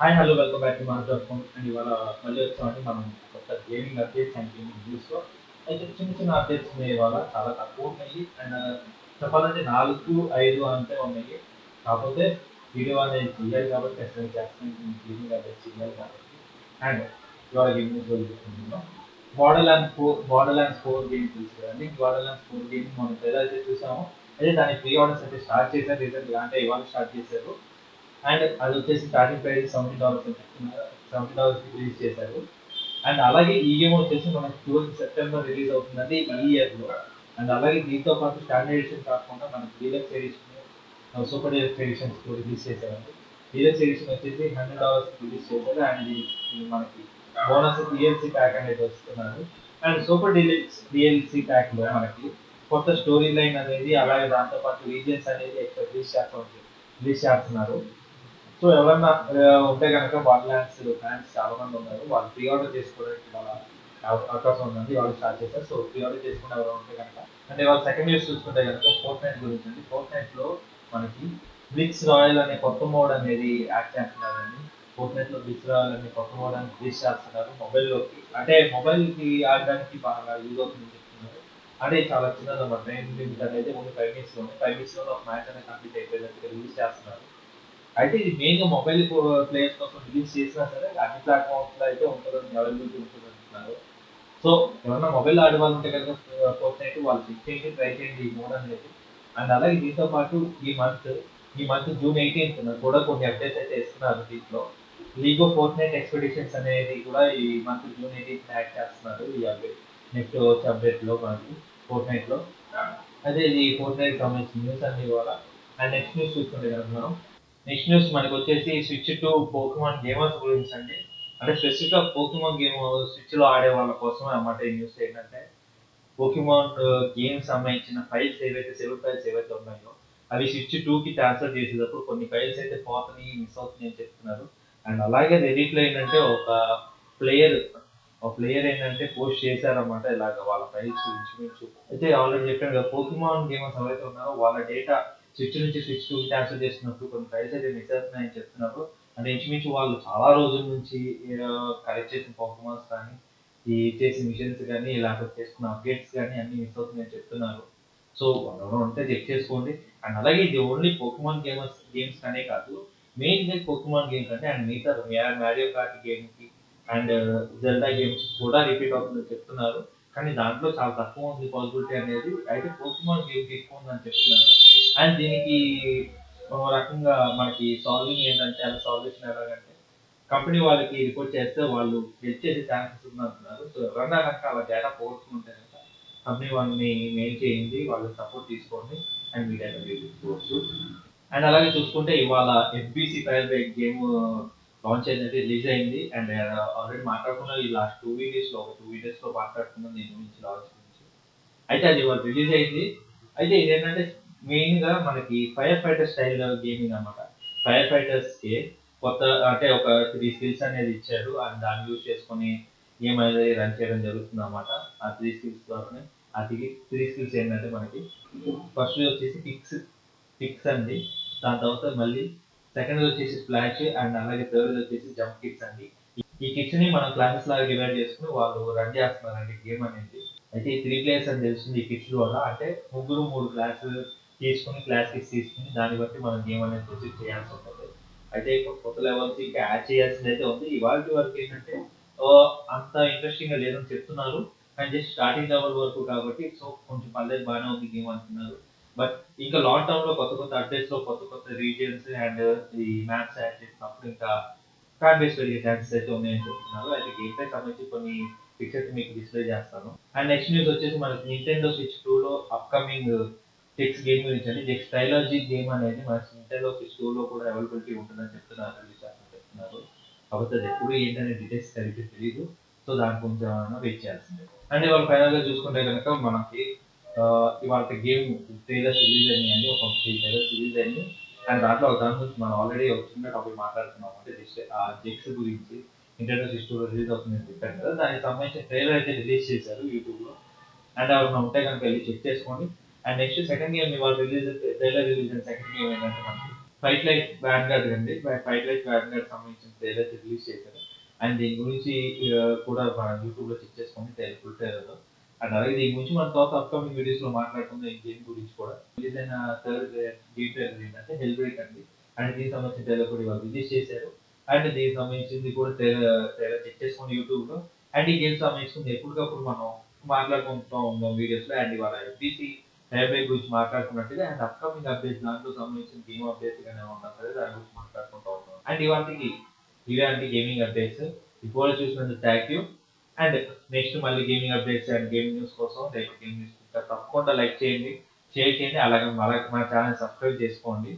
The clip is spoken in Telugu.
Hi hello welcome back to మన డాట్ అండ్ ఇవాళ మళ్ళీ వచ్చామంటే మనం కొత్త గేమింగ్ అప్డేట్స్ అండ్ గేమింగ్ న్యూస్లో అయితే చిన్న చిన్న అప్డేట్స్ ఉన్నాయి ఇవాళ చాలా తక్కువ ఉన్నాయి. అండ్ uh, చెప్పాలంటే నాలుగు ఐదు అంతే ఉన్నాయి. కాకపోతే వీడియో అనేది చేయాలి కాబట్టి అసలు చేస్తాను. గేమింగ్ అప్డేట్స్ చేయాలి కాబట్టి. అండ్ ఇవాళ గేమ్ న్యూస్ చూసుకుంటున్నాం Borderlands four Borderlands four game తెలుసు బార్డర్ ల్యాండ్ ఫోర్ గేమ్ మనం ఎలా అయితే చూసామో. అయితే దాని ప్రీ ఆర్డర్స్ అయితే స్టార్ట్ చేశారు. రీసెంట్గా అంటే ఇవాళ స్టార్ట్ చేశారు. అండ్ అది వచ్చేసి స్టార్టింగ్ ప్రైస్ సెవెంటీ డాలర్స్ అని సెవెంటీ డాలర్స్ రిలీజ్ చేశారు. అండ్ అలాగే ఈ గేమ్ వచ్చేసి మనకి ట్వెల్త్ సెప్టెంబర్ రిలీజ్ అవుతుందండి ఈ ఇయర్లో. అండ్ అలాగే దీంతో పాటు స్టాండర్డ్ ఎడిషన్ కాకుండా మనకి deluxe edition super deluxe editions కూడా రిలీజ్ చేశారండి. డీలక్స్ ఎడిషన్ వచ్చేసి హండ్రెడ్ డాలర్స్ రిలీజ్ చేశారు. అండ్ మనకి బోనస్ డిఎల్సీ ప్యాక్ అనేది వస్తున్నారు. అండ్ సూపర్ డీలక్స్ డిఎల్సీ ప్యాక్లో మనకి కొత్త స్టోరీ లైన్ అనేది అలాగే దాంతో పాటు రీజియన్స్ అనేది ఎక్కువ రిలీజ్ చేస్తూ రిలీజ్ చేస్తున్నారు. సో ఎవరన్నా ఉంటే కనుక బాల్ ల్యాండ్స్ ఫ్యాన్స్ చాలా మంది ఉన్నారు. వాళ్ళు ప్రీ ఆర్డర్ చేసుకోవడానికి చాలా అవకాశం ఉందండి. వాళ్ళు స్టార్ట్ చేశారు. సో ప్రీ ఆర్డర్ చేసుకుని ఎవరు ఉంటే కనుక అంటే వాళ్ళు సెకండ్ ఇయర్స్ చూసుకుంటే కనుక ఫోర్త్ నైట్ గురించి అండి. ఫోర్త్ నైట్లో మనకి బ్రిక్స్ రాయల్ అనే కొత్త మోడ్ అనేది యాడ్ చేస్తున్నారండి. ఫోర్త్ నైట్లో బ్రిక్స్ రాయల్ అనే కొత్త మోడ్ అని రిలీజ్ చేస్తున్నారు మొబైల్లోకి అంటే మొబైల్కి ఆడడానికి బాగా యూజ్ అవుతుంది చెప్తున్నారు. అంటే చాలా చిన్నదన్నమాట ట్రైన్ లిమిట్ అనేది ఓన్లీ ఫైవ్ మినిట్స్లో ఫైవ్ మినిట్స్లో ఒక మ్యాచ్ అనేది కంప్లీట్ అయిపోయినట్టుగా రిలీజ్ చేస్తున్నారు. అయితే ఇది మెయిన్గా మొబైల్ ప్లేయర్స్ కోసం రిలీజ్ చేసినా సరే అన్ని ప్లాట్ఫామ్స్లో అయితే ఉంటుందని అవైలబిలిటీ ఉంటుంది అంటున్నారు. సో ఎవరైనా మొబైల్ ఆడవాళ్ళు ఉంటే కనుక uh, ఫోర్త్ నైట్ వాళ్ళు చెక్ చేయండి ట్రై చేయండి ఈ మోడ్ అనేది. అండ్ అలాగే దీంతో పాటు ఈ మంత్ ఈ మంత్ జూన్ ఎయిటీన్త్ కూడా కొన్ని అప్డేట్స్ అయితే ఇస్తున్నారు దీంట్లో. లీగో ఫోర్త్ నైట్ ఎక్స్పెడిషన్స్ అనేది కూడా ఈ మంత్ జూన్ ఎయిటీన్త్ యాడ్ చేస్తున్నారు ఈ అప్డేట్ నెక్స్ట్ వచ్చే అప్డేట్లో మనకి ఫోర్త్ నైట్లో. అదే ఇది ఫోర్త్ నైట్ సంబంధించిన న్యూస్ అన్ని కూడా అండ్ నెక్స్ట్ న్యూస్ చూసుకుంటే కనుక మనం నెక్స్ట్ న్యూస్ మనకు వచ్చేసి స్విచ్ టు పోకిమాన్ గేమర్స్ గురించి అండి. అంటే స్పెసిఫిక్గా పోకిమాన్ గేమ్ స్విచ్లో ఆడే వాళ్ళ కోసమే అన్నమాట ఈ న్యూస్ ఏంటంటే పోకిమాన్ గేమ్ సంబంధించిన ఫైల్స్ ఏవైతే సెవెన్ ఫైల్స్ ఏవైతే ఉన్నాయో అవి స్విచ్ టూకి ట్రాన్స్ఫర్ చేసేటప్పుడు కొన్ని ఫైల్స్ అయితే పోతున్నాయి మిస్ అవుతున్నాయి అని చెప్తున్నారు. అండ్ అలాగే రెడీట్లో ఏంటంటే ఒక ప్లేయర్ ఒక ప్లేయర్ ఏంటంటే పోస్ట్ చేశారన్నమాట ఇలాగ వాళ్ళ ఫైల్స్ ఇంచుమించు అయితే ఆల్రెడీ చెప్పాను కదా పోకిమాన్ గేమర్స్ ఎవరైతే ఉన్నారో వాళ్ళ డేటా స్విచ్ నుంచి స్విచ్ టూ ట్రాన్స్ఫర్ చేస్తున్నప్పుడు కొన్ని ఫైల్స్ అయితే మిస్ అవుతున్నాయని చెప్తున్నారు. అంటే ఇంచుమించు వాళ్ళు చాలా రోజుల నుంచి కలెక్ట్ చేసిన పర్ఫార్మెన్స్ కానీ ఈ చేసిన మిషన్స్ కానీ ఇలాంటివి చేసుకున్న అప్డేట్స్ కానీ అన్ని మిస్ అవుతున్నాయని చెప్తున్నారు. సో ఎవరైనా ఉంటే చెక్ చేసుకోండి. అండ్ అలాగే ఇది ఓన్లీ పోకుమాన్ గేమర్స్ గేమ్స్ అనే కాదు. మెయిన్గా గేమ్స్ అంటే అండ్ మిగతా మ్యారియో కార్ట్ గేమ్కి అండ్ జెల్డా గేమ్స్ కూడా రిపీట్ అవుతుందని చెప్తున్నారు. కానీ దాంట్లో చాలా తక్కువ ఉంది పాసిబిలిటీ అనేది. అయితే పోకుమాన్ గేమ్ ఎక్కువ ఉందని చెప్తున్నారు. అండ్ దీనికి ఒక రకంగా మనకి సాల్వింగ్ ఏంటంటే అది సాల్వేషన్ ఎలాగంటే కంపెనీ వాళ్ళకి రిపోర్ట్ చేస్తే వాళ్ళు హెల్ప్ చేసే ఛాన్సెస్ ఉందంటున్నారు సో ఎవరన్నా కనుక అలా డేటా పోగొట్టుకుంటే కనుక కంపెనీ వాళ్ళని మెయిల్ చేయండి వాళ్ళ సపోర్ట్ తీసుకోండి అండ్ మీ డేటా తీసుకోవచ్చు. అండ్ అలాగే చూసుకుంటే ఇవాళ FBC fire bike game launch అయింది రిలీజ్ అయింది. అండ్ ఆల్రెడీ మాట్లాడుకున్న ఈ లాస్ట్ టూ వీడియోస్లో ఒక టూ వీడియోస్లో మాట్లాడుకున్నాం దీని గురించి లాంచ్ గురించి. అయితే అది ఇవాళ రిలీజ్ అయింది. అయితే ఇదేంటంటే మెయిన్గా మనకి ఫైర్ ఫైటర్ స్టైల్ గేమింగ్ అన్నమాట. ఫైర్ ఫైటర్స్కి కొత్త అంటే ఒక త్రీ స్కిల్స్ అనేది ఇచ్చారు. అండ్ దాన్ని యూజ్ చేసుకొని గేమ్ అనేది రన్ చేయడం జరుగుతుంది అనమాట ఆ త్రీ స్కిల్స్ ద్వారానే. ఆ త్రీ స్కిల్స్ ఏంటంటే మనకి ఫస్ట్ వచ్చేసి కిక్స్ కిక్స్ అండి. దాని తర్వాత మళ్ళీ సెకండ్ వచ్చేసి స్ప్లాష్ అండ్ అలాగే థర్డ్ వచ్చేసి జంప్ కిక్స్ అండి. ఈ కిక్స్ని మనం క్లాసెస్ లాగా డివైడ్ చేసుకుని వాళ్ళు రన్ చేస్తున్నారండి గేమ్ అనేది. అయితే ఈ త్రీ ప్లేయర్స్ అని తెలుస్తుంది ఈ కిక్స్ ద్వారా. అంటే ముగ్గురు మూడు క్లాసులు తీసుకుని క్లాస్ తీసుకుని దాన్ని బట్టి మనం గేమ్ అనేది ప్రొసీడ్ చేయాల్సి ఉంటుంది. అయితే ఇప్పుడు కొత్త లెవెల్స్ ఇంకా యాడ్ చేయాల్సింది అయితే ఉంది. ఇవాళ వరకు ఏంటంటే అంత ఇంట్రెస్టింగ్గా లేదని చెప్తున్నారు. అండ్ జస్ట్ స్టార్టింగ్ లెవెల్ వరకు కాబట్టి సో కొంచెం పర్లేదు బాగానే ఉంది గేమ్ అంటున్నారు. బట్ ఇంకా లాంగ్ టర్మ్లో కొత్త కొత్త అప్డేట్స్లో కొత్త కొత్త రీజియన్స్ అండ్ ఈ మ్యాప్స్ యాడ్ చేసినప్పుడు ఇంకా ఫ్యాన్ బేస్ పెరిగే ఛాన్సెస్ అయితే ఉన్నాయని చెప్తున్నారు. అయితే గేమ్ పై సంబంధించి కొన్ని పిక్చర్స్ మీకు డిస్ప్లే చేస్తాను. అండ్ నెక్స్ట్ న్యూస్ వచ్చేసి మనకి నింటెండో స్విచ్ టూ లో అప్కమింగ్ చెక్స్ గేమ్ గురించి అండి చెక్స్ ట్రైలాజీ గేమ్ అనేది మన ఇంటర్లో స్టోర్లో కూడా అవైలబిలిటీ ఉంటుందని చెప్తున్నారు చెప్తున్నారు. కాకపోతే అది ఎప్పుడు ఏంటనే డీటెయిల్స్ సరిగ్గా తెలియదు సో దాని కొంచెం వెయిట్ చేయాల్సిందే. అండ్ ఇవాళ ఫైనల్గా చూసుకుంటే కనుక మనకి ఇవాళ గేమ్ ట్రైలర్స్ రిలీజ్ అయ్యాయండి ఒక త్రీ ట్రైలర్స్ రిలీజ్ అయ్యింది అండ్ దాంట్లో ఒక దాని గురించి మనం ఆల్రెడీ ఒక చిన్న టాపిక్ మాట్లాడుతున్నాం. అంటే ఆ జెక్స్ గురించి ఇంటర్నెట్ సిస్టమ్ రిలీజ్ అవుతుందని చెప్పాను కదా. దానికి సంబంధించిన ట్రైలర్ అయితే రిలీజ్ చేశారు యూట్యూబ్లో అండ్ అవి ఉంటే కనుక వెళ్ళి చెక్ చేసుకోండి. అండ్ నెక్స్ట్ సెకండ్ గేమ్ ఇవాళ రిలీజ్ ట్రైలర్ రిలీజ్ అయిన సెకండ్ గేమ్ ఏంటంటే మనకి ఫైట్ లైట్ బ్యాడ్ గార్డ్ అండి. ఫైట్ లైట్ బ్యాడ్ గార్డ్ సంబంధించిన ట్రైలర్ రిలీజ్ చేశారు. అండ్ దీని గురించి కూడా మనం యూట్యూబ్లో చెక్ చేసుకోండి ట్రైలర్ ఫుల్ ట్రైలర్ అండ్ అలాగే దీని గురించి మన తర్వాత అప్కమింగ్ వీడియోస్లో మాట్లాడుకుందాం ఈ గేమ్ గురించి కూడా. రిలీజ్ అయిన థర్డ్ గేమ్ ట్రైలర్ ఏంటంటే హెల్ బ్రేక్ అండి. అండ్ దీనికి సంబంధించిన ట్రైలర్ కూడా ఇవాళ రిలీజ్ చేశారు. అండ్ దీనికి సంబంధించింది కూడా ట్రైలర్ ట్రైలర్ చెక్ చేసుకోండి యూట్యూబ్లో అండ్ ఈ గేమ్ సంబంధించింది ఎప్పటికప్పుడు మనం మాట్లాడుకుంటూ ఉన్నాం వీడియోస్లో. అండ్ ఇవాళ ఎఫ్బీసీ హైబ్రేక్ గురించి మాట్లాడుకున్నట్టుగా అండ్ అప్కమింగ్ అప్డేట్స్ దాంట్లో సంబంధించిన గేమ్ అప్డేట్స్ కానీ ఉన్నా సరే దాని గురించి మాట్లాడుకుంటూ ఉన్నాం అండ్ ఇవాళకి ఇలాంటి గేమింగ్ అప్డేట్స్ ఇప్పుడు చూసినందుకు థ్యాంక్ యూ అండ్ నెక్స్ట్ మళ్ళీ gaming updates and gaming news కోసం లైక్ గేమింగ్ న్యూస్ తప్పకుండా లైక్ చేయండి. షేర్ చేయండి. అలాగే మన మన ఛానల్ సబ్స్క్రైబ్ చేసుకోండి.